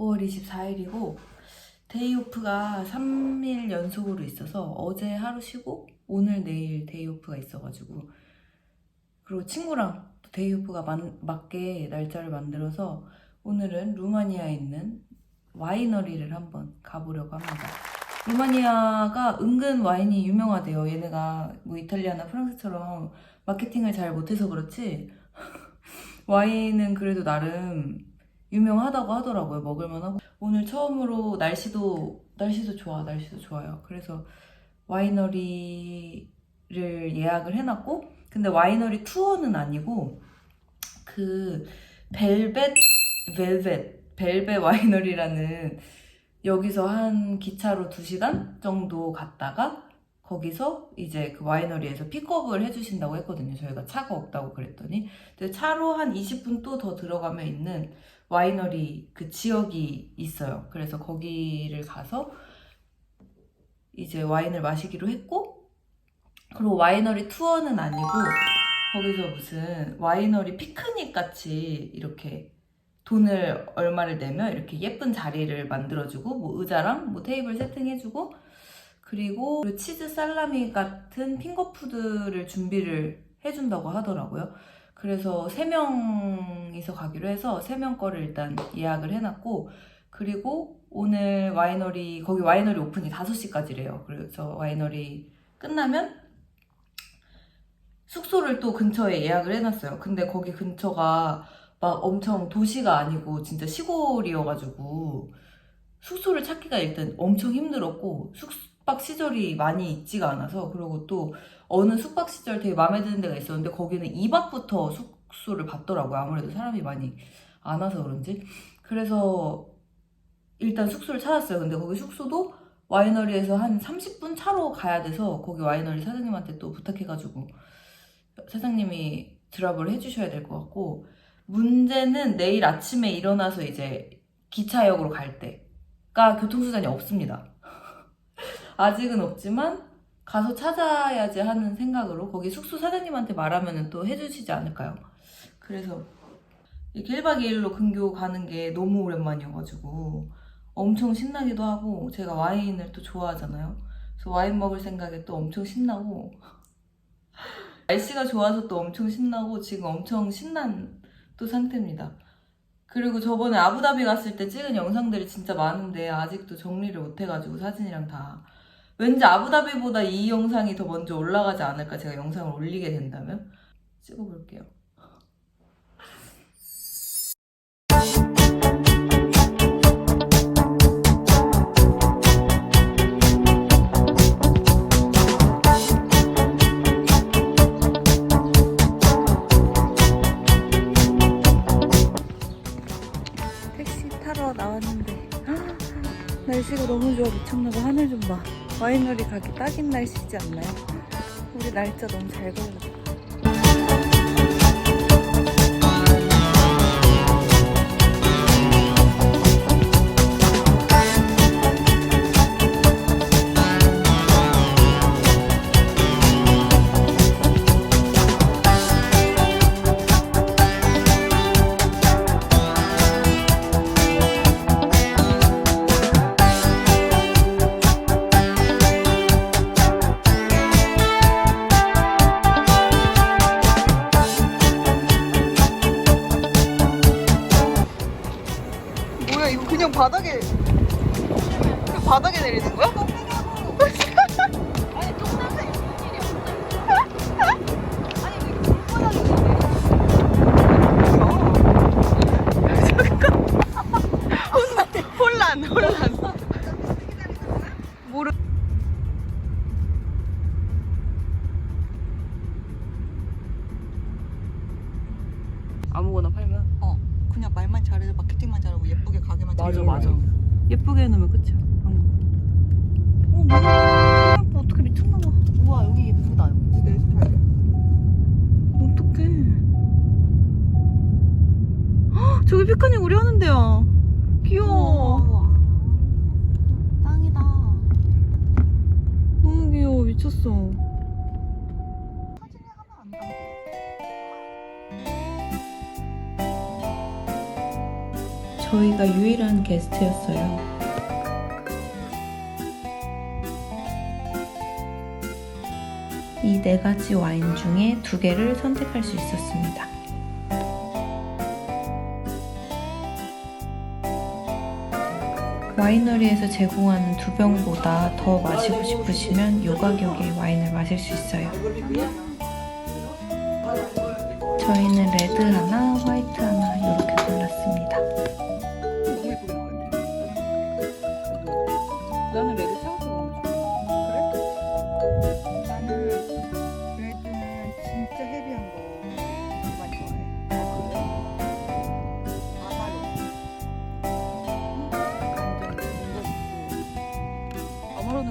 5월 24일이고 데이오프가 3일 연속으로 있어서 어제 하루 쉬고 오늘 내일 데이오프가 있어가지고 그리고 친구랑 또 데이오프가 만- 맞게 날짜를 만들어서 오늘은 루마니아에 있는 와이너리를 한번 가보려고 합니다. 루마니아가 은근 와인이 유명하대요. 얘네가 뭐 이탈리아나 프랑스처럼 마케팅을 잘 못해서 그렇지 와인은 그래도 나름 유명하다고 하더라고요. 먹을만 하고 오늘 처음으로 날씨도 날씨도 좋아, 날씨도 좋아요. 그래서 와이너리를 예약을 해놨고 근데 와이너리 투어는 아니고 그 벨벳 벨벳 벨벳 와이너리라는 여기서 한 기차로 2시간 정도 갔다가 거기서 이제 그 와이너리에서 픽업을 해주신다고 했거든요. 저희가 차가 없다고 그랬더니. 차로 한 20분 또 더 들어가면 있는 와이너리 그 지역이 있어요. 그래서 거기를 가서 이제 와인을 마시기로 했고, 그리고 와이너리 투어는 아니고, 거기서 무슨 와이너리 피크닉 같이 이렇게 돈을 얼마를 내면 이렇게 예쁜 자리를 만들어주고, 뭐 의자랑 뭐 테이블 세팅해주고, 그리고 그 치즈 살라미 같은 핑거푸드를 준비를 해준다고 하더라고요. 그래서 3명이서 가기로 해서 3명 거를 일단 예약을 해놨고, 그리고 오늘 와이너리, 거기 와이너리 오픈이 5시까지래요. 그래서 와이너리 끝나면 숙소를 또 근처에 예약을 해놨어요. 근데 거기 근처가 막 엄청 도시가 아니고 진짜 시골이어가지고 숙소를 찾기가 일단 엄청 힘들었고 숙 박 시절이 많이 있지가 않아서 그리고 또 어느 숙박 시절 되게 마음에 드는 데가 있었는데 거기는 2박부터 숙소를 받더라고요. 아무래도 사람이 많이 안 와서 그런지. 그래서 일단 숙소를 찾았어요. 근데 거기 숙소도 와이너리에서 한 30분 차로 가야 돼서 거기 와이너리 사장님한테 또 부탁해가지고 사장님이 드랍을 해주셔야 될 것 같고 문제는 내일 아침에 일어나서 이제 기차역으로 갈 때가 교통수단이 없습니다. 아직은 없지만 가서 찾아야지 하는 생각으로 거기 숙소 사장님한테 말하면 또 해주시지 않을까요? 그래서 이렇게 1박 2일로 근교 가는 게 너무 오랜만이어가지고 엄청 신나기도 하고 제가 와인을 또 좋아하잖아요. 그래서 와인 먹을 생각에 또 엄청 신나고 날씨가 좋아서 또 엄청 신나고 지금 엄청 신난 또 상태입니다. 그리고 저번에 아부다비 갔을 때 찍은 영상들이 진짜 많은데 아직도 정리를 못 해가지고 사진이랑 다 왠지 아부다비보다 이 영상이 더 먼저 올라가지 않을까 제가 영상을 올리게 된다면 찍어볼게요. 와이너리 가기 딱인 날씨지 않나요? 우리 날짜 너무 잘 걸렸다 아무거나 팔면? 어 그냥 말만 잘해서 마케팅만 잘하고 예쁘게 가게만 맞아 잘 맞아. 예쁘게 해놓으면 끝이야. 어 너무 예뻐 어떻게 미쳤나봐. 우와 여기 예쁘다 여기. 내 스타일이야. 어떡해. 헉, 저기 피크닉 우리 하는 데야 귀여워. 우와. 땅이다. 너무 귀여워. 미쳤어 저희가 유일한 게스트였어요. 이 네 가지 와인 중에 두 개를 선택할 수 있었습니다. 와이너리에서 제공하는 두 병보다 더 마시고 싶으시면 요 가격에 와인을 마실 수 있어요. 저희는 레드 하나, 화이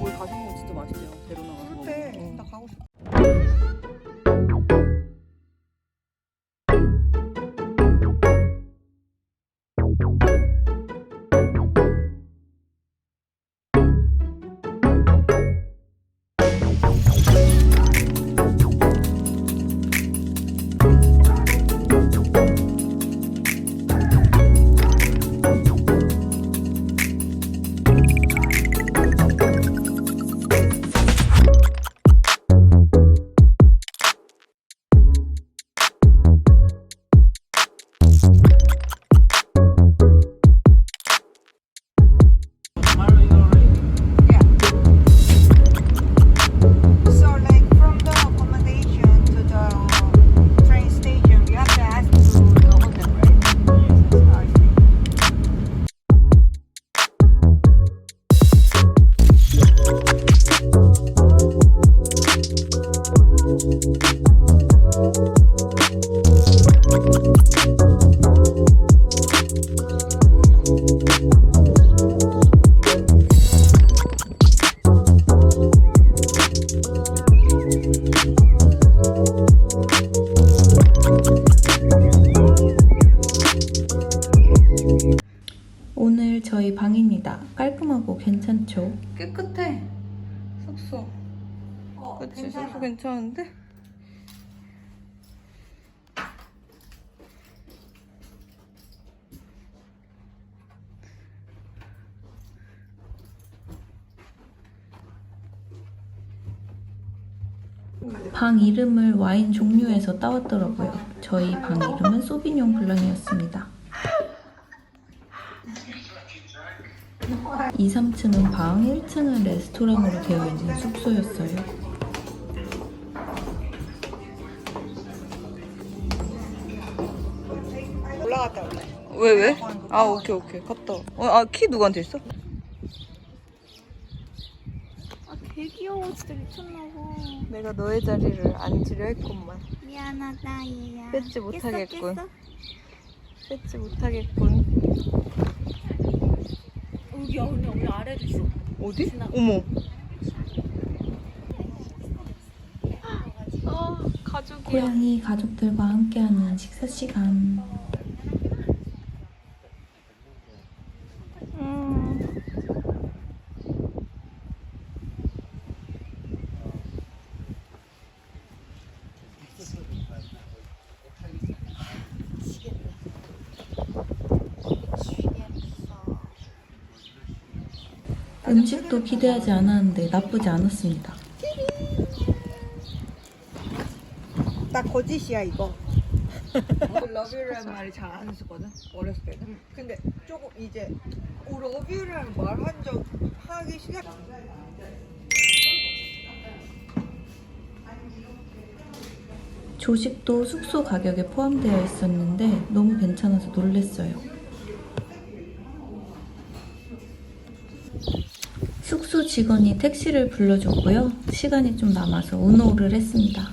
거기 가서 먹 괜찮죠? 깨끗해. 숙소. 어, 그치 괜찮아. 숙소 괜찮은데? 방 이름을 와인 종류에서 따왔더라고요. 저희 방 이름은 소비뇽 블랑이었습니다. 2, 3층은 방, 1층은 레스토랑으로 되어 있는 숙소였어요. 올라갔다 올라. 왜 왜? 아 오케이 오케이 갔다. 어, 아키 누구한테 있어? 아, 개 귀여워. 진짜 미쳤나봐. 내가 너의 자리를 앉으려 했건만. 미안하다, 얘야. 뺏지 못하겠군. 깼어, 깼어? 뺏지 못하겠군. 여기, 여기, 여기 아래도 있어. 어디? 어머. 아 가족이야. 고양이 가족들과 함께하는 식사 시간. 음. 음식도 기대하지 않았는데 나쁘지 않았습니다. 나 거짓이야 이거. 러뷰라는 말이 잘안 했었거든 어렸을 때는. 근데 조금 이제 오, 러뷰라는 말 한 적 하기 시작. 조식도 숙소 가격에 포함되어 있었는데 너무 괜찮아서 놀랬어요. 숙소 직원이 택시를 불러줬고요. 시간이 좀 남아서 우노를 했습니다.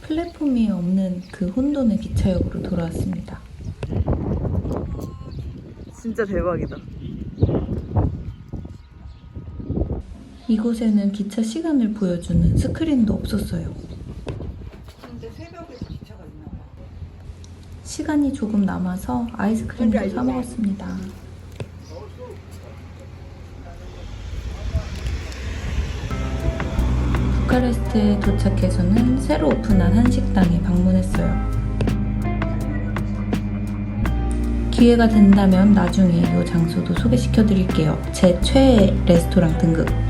플랫폼이 없는 그 혼돈의 기차 역으로 돌아왔습니다. 진짜 대박이다. 이곳에는 기차 시간을 보여주는 스크린도 없었어요. 근데 새벽에도 기차가 있나 봐. 시간이 조금 남아서 아이스크림도 사 먹었습니다. 부카레스트에 도착해서는 새로 오픈한 한식당에 방문했어요. 기회가 된다면 나중에 이 장소도 소개시켜 드릴게요. 제 최애 레스토랑 등급.